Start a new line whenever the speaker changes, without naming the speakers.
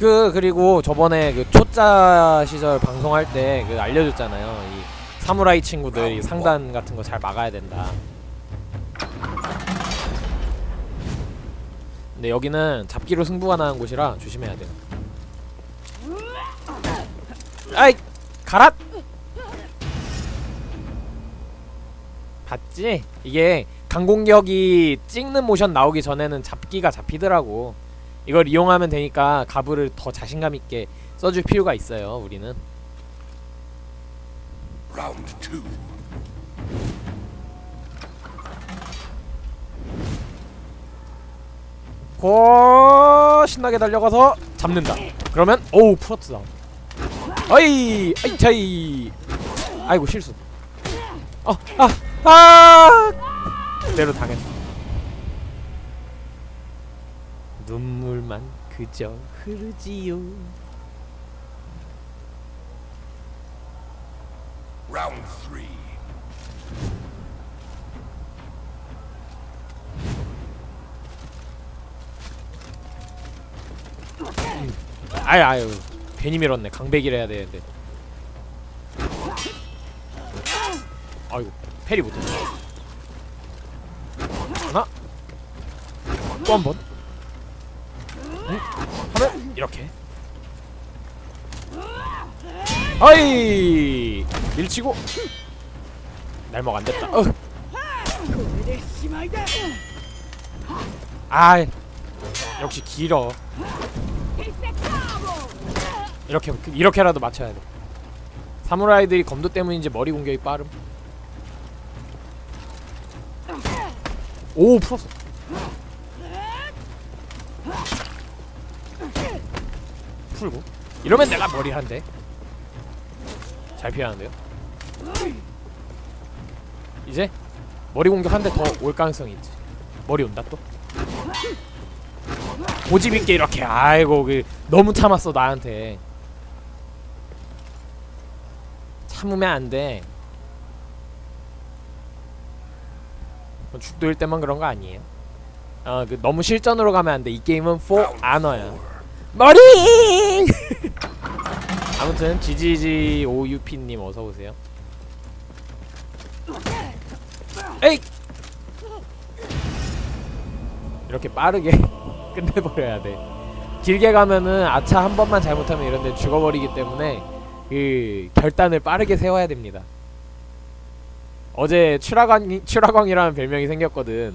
그 그리고 저번에 그 초짜 시절 방송할 때 그 알려줬잖아요. 이 사무라이 친구들 이 상단 같은 거 잘 막아야 된다. 근데 여기는 잡기로 승부가 나는 곳이라 조심해야 돼요. 아이 가라. 봤지? 이게 강공격이 찍는 모션 나오기 전에는 잡기가 잡히더라고. 이걸 이용하면 되니까 가부를 더 자신감 있게 써줄 필요가 있어요. 우리는. 고 신나게 달려가서 잡는다. 그러면 오우 프로트 다운. 어이 아이 차이. 아이고 실수. 어아아 그대로 당했어. 눈물만 그저 흐르지요.
Round three.
아유 아유 괜히 밀었네. 강백이라 해야 되는데. 아이고 페리 못했어. 하나 또 한 번. 응? 하면 이렇게. 아이 밀치고 날먹 안 됐다. 어. 아 역시 길어. 이렇게 이렇게라도 맞춰야 돼. 사무라이들이 검도 때문인지 머리 공격이 빠름. 오 풀었어. 풀고 이러면 내가 머리 한대. 잘 피하는데요. 이제 머리 공격 한 대 더 올 가능성이 있지. 머리 온다 또. 고집 있게 이렇게 아이고 그 너무 참았어 나한테. 참으면 안 돼. 뭐 죽도일 때만 그런 거 아니에요. 어, 그 너무 실전으로 가면 안 돼. 이 게임은 for 아너야. 머리! 아무튼 GGG OUP님 어서 오세요. 에이! 이렇게 빠르게 끝내버려야 돼. 길게 가면은 아차 한 번만 잘못하면 이런데 죽어버리기 때문에 그 결단을 빠르게 세워야 됩니다. 어제 추라광 추라광이라는 별명이 생겼거든.